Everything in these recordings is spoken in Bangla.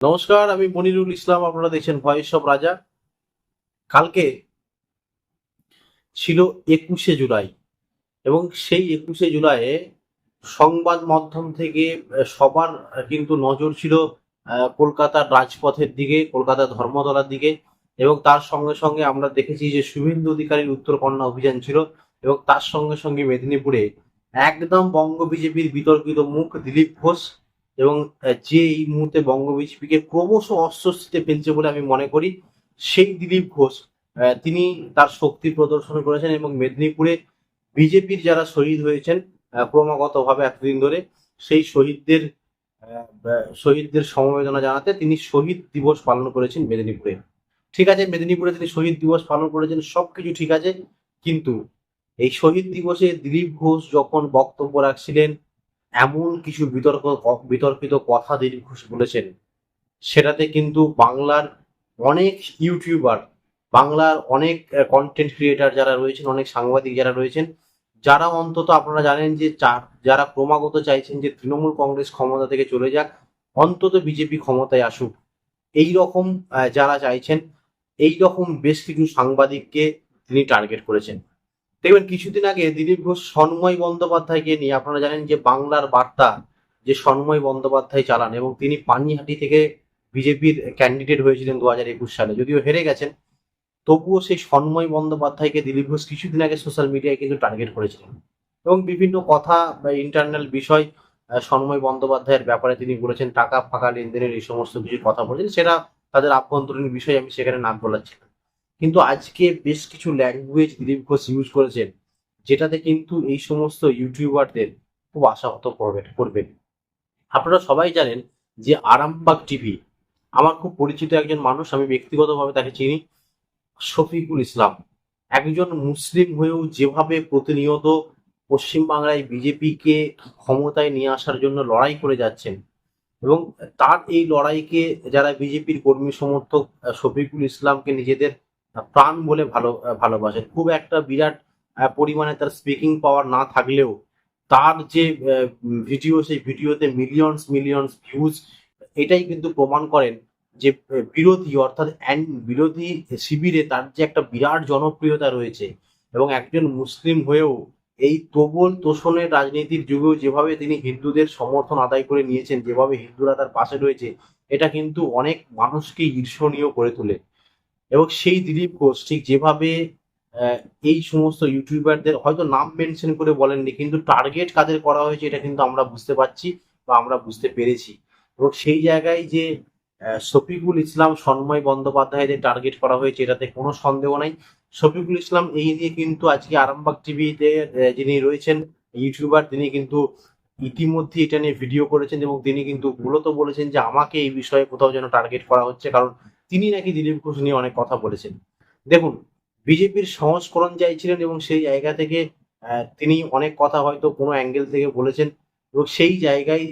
নমস্কার, আমি মনিরুল ইসলাম, আপনারা দেখছেন ভয়েস অফ রাজা কালকে ছিল একুশে জুলাই, এবং সেই একুশে জুলাইয়ে সংবাদ মাধ্যম থেকে সবার কিন্তু নজর ছিল কলকাতার রাজপথের দিকে, কলকাতা ধর্মতলার দিকে, এবং তার সঙ্গে সঙ্গে আমরা দেখেছি যে শুভেন্দু অধিকারীর উত্তরকন্যা অভিযান ছিল, এবং তার সঙ্গে সঙ্গে মেদিনীপুরে একদম বঙ্গ বিজেপির বিতর্কিত মুখ দিলীপ ঘোষ এবং যে এই মুহূর্তে বঙ্গ বিজেপিকে ক্রমশ অস্বস্তিতে ফেলছে বলে আমি মনে করি, সেই দিলীপ ঘোষ তিনি তার শক্তি প্রদর্শন করেছেন এবং মেদিনীপুরে বিজেপির যারা শহীদ হয়েছেন ক্রমাগতভাবে এতদিন ধরে, সেই শহীদদের শহীদদের সমবেদনা জানাতে তিনি শহীদ দিবস পালন করেছেন মেদিনীপুরে। ঠিক আছে, মেদিনীপুরে তিনি শহীদ দিবস পালন করেছেন, সবকিছু ঠিক আছে, কিন্তু এই শহীদ দিবসে দিলীপ ঘোষ যখন বক্তব্য রাখছিলেন এমন কিছু বিতর্ক, বিতর্কিত কথা দিলীপ ঘোষ বলেছেন, সেটাতে কিন্তু বাংলার অনেক ইউটিউবার, বাংলার অনেক কন্টেন্ট ক্রিয়েটার যারা রয়েছেন, অনেক সাংবাদিক যারা রয়েছেন, যারা অন্তত আপনারা জানেন যে চা- যারা ক্রমাগত চাইছেন যে তৃণমূল কংগ্রেস ক্ষমতা থেকে চলে যাক, অন্তত বিজেপি ক্ষমতায় আসুক। এই রকম যারা চাইছেন, এই রকম বেশ কিছু সাংবাদিককে তিনি টার্গেট করেছেন। দেখবেন কিছুদিন আগে দিলীপ ঘোষ সন্ময় বন্দ্যোপাধ্যায়কে নিয়ে, আপনারা জানেন যে বাংলার বার্তা যে সন্ময় বন্দ্যোপাধ্যায় চালান এবং তিনি পানিহাটি থেকে বিজেপির ক্যান্ডিডেট হয়েছিলেন দু হাজার একুশ সালে, যদিও হেরে গেছেন, তবুও সেই সন্ময় বন্দ্যোপাধ্যায়কে দিলীপ ঘোষ কিছুদিন আগে সোশ্যাল মিডিয়ায় কিন্তু টার্গেট করেছিলেন এবং বিভিন্ন কথা বা ইন্টারনাল বিষয় সন্ময় বন্দ্যোপাধ্যায়ের ব্যাপারে তিনি বলেছেন, টাকা ফাঁকা লেনদেনের এই সমস্ত কিছু কথা বলেছেন, সেটা তাদের আভ্যন্তরীণ বিষয়, আমি সেখানে নাম বলাচ্ছি না। কিন্তু আজকে বেশ কিছু ল্যাঙ্গুয়েজ দিলীপ ঘোষ ইউজ করেছেন, যেটাতে কিন্তু এই সমস্ত ইউটিউবারদের খুব আশাহত করবে করবে। আপনারা সবাই জানেন যে আরামবাগ টিভি আমার খুব পরিচিত একজন মানুষ, আমি ব্যক্তিগতভাবে তাকে চিনি, শফিকুল ইসলাম। একজন মুসলিম হয়েও যেভাবে প্রতিনিয়ত পশ্চিমবাংলায় বিজেপিকে ক্ষমতায় নিয়ে আসার জন্য লড়াই করে যাচ্ছেন, এবং তার এই লড়াইকে যারা বিজেপির কর্মী সমর্থক শফিকুল ইসলামকে নিজেদের প্রাণ বলে ভালো আহ, ভালোবাসেন খুব একটা বিরাট পরিমাণে তার স্পিকিং পাওয়ার না থাকলেও তার যে ভিডিও সেই ভিডিওতে মিলিয়নস মিলিয়নস ভিউজ এটাই কিন্তু প্রমাণ করেন যে বিরোধী অর্থাৎ বিরোধী শিবিরে তার যে একটা বিরাট জনপ্রিয়তা রয়েছে এবং একজন মুসলিম হয়েও এই প্রবল তোষণের রাজনীতির যুগেও যেভাবে তিনি হিন্দুদের সমর্থন আদায় করে নিয়েছেন যেভাবে হিন্দুরা তার পাশে রয়েছে এটা কিন্তু অনেক মানুষকে ঈর্ষণীয় করে তোলে। এবং সেই দিলীপ ঘোষ ঠিক যেভাবে এই সমস্ত ইউটিউবারদের হয়তো নাম মেনশন করে বলেননি, কিন্তু টার্গেট কাদের করা হয়েছে এটা কিন্তু আমরা বুঝতে পারছি বা আমরা বুঝতে পেরেছি। এবং সেই জায়গায় যে শফিকুল ইসলাম, সন্ময় বন্দ্যোপাধ্যায়দের টার্গেট করা হয়েছে এটাতে কোনো সন্দেহ নাই। শফিকুল ইসলাম এই নিয়ে কিন্তু আজকে আরামবাগ টিভিতে যিনি রয়েছেন, ইউটিউবার, তিনি কিন্তু ইতিমধ্যে এটা নিয়ে ভিডিও করেছেন এবং তিনি কিন্তু মূলত বলেছেন যে আমাকে এই বিষয়ে কোথাও যেন টার্গেট করা হচ্ছে, কারণ তিনি নাকি দিলীপ ঘোষ নিয়ে অনেক কথা বলেছেন। দেখুন, বিজেপির সংস্করণ চাইছিলেন এবং সেই জায়গা থেকে তিনি অনেক কথা হয়তো কোনো অ্যাঙ্গেল থেকে বলেছেন এবং সেই জায়গায়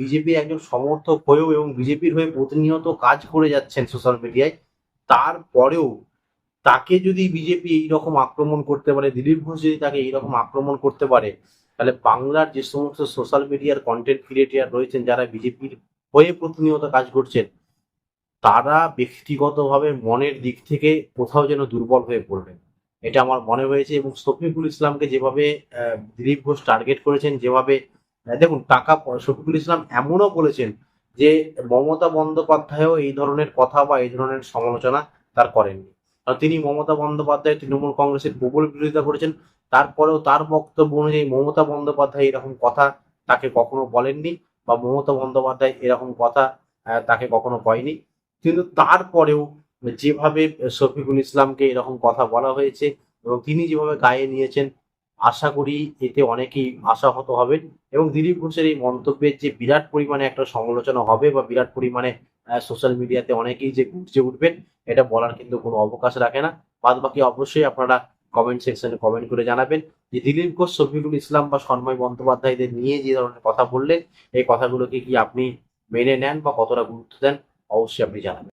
বিজেপির একজন সমর্থক হয়েও এবং বিজেপির হয়ে প্রতিনিয়ত কাজ করে যাচ্ছেন সোশ্যাল মিডিয়ায় তারপরেও তাকে যদি বিজেপি এইরকম আক্রমণ করতে পারে, দিলীপ ঘোষ যদি তাকে এইরকম আক্রমণ করতে পারে, তাহলে বাংলার যে সমস্ত সোশ্যাল মিডিয়ার কন্টেন্ট ক্রিয়েটার রয়েছেন, যারা বিজেপির হয়ে প্রতিনিয়ত কাজ করছেন তারা ব্যক্তিগতভাবে মনের দিক থেকে কোথাও যেন দুর্বল হয়ে পড়বেন। এটা আমার মনে হয়েছে এবং শফিকুল ইসলামকে যেভাবে দিলীপ ঘোষ টার্গেট করেছেন, যেভাবে দেখুন টাকা শফিকুল ইসলাম এমনও বলেছেন যে মমতা বন্দ্যোপাধ্যায়ও এই ধরনের কথা বা এই ধরনের সমালোচনা তার করেননি। আর তিনি মমতা বন্দ্যোপাধ্যায়, তৃণমূল কংগ্রেসের প্রবল বিরোধিতা করেছেন। তারপরেও তার বক্তব্য অনুযায়ী মমতা বন্দ্যোপাধ্যায় এরকম কথা তাকে কখনো বলেননি বা মমতা বন্দ্যোপাধ্যায় এরকম কথা তাকে কখনো কয়নি। কিন্তু তারপরেও যেভাবে শফিকুল ইসলামকে এরকম কথা বলা হয়েছে এবং তিনি যেভাবে গায়ে নিয়েছেন, আশা করি এতে অনেকেই আশাহত হবেন এবং দিলীপ ঘোষের এই মন্তব্যের যে বিরাট পরিমাণে একটা সমালোচনা হবে বা বিরাট পরিমাণে সোশ্যাল মিডিয়াতে অনেকেই যে গুজে উঠবেন, এটা বলার কিন্তু কোনো অবকাশ রাখে না। বাদ বাকি অবশ্যই আপনারা কমেন্ট সেকশনে কমেন্ট করে জানাবেন যে দিলীপ ঘোষ, শফিকুল ইসলাম বা সন্ময় বন্দ্যোপাধ্যায়দের নিয়ে যে ধরনের কথা বললেন, এই কথাগুলোকে কি আপনি মেনে নেন বা কতটা গুরুত্ব দেন? অবশ্যই আপনি জানাবেন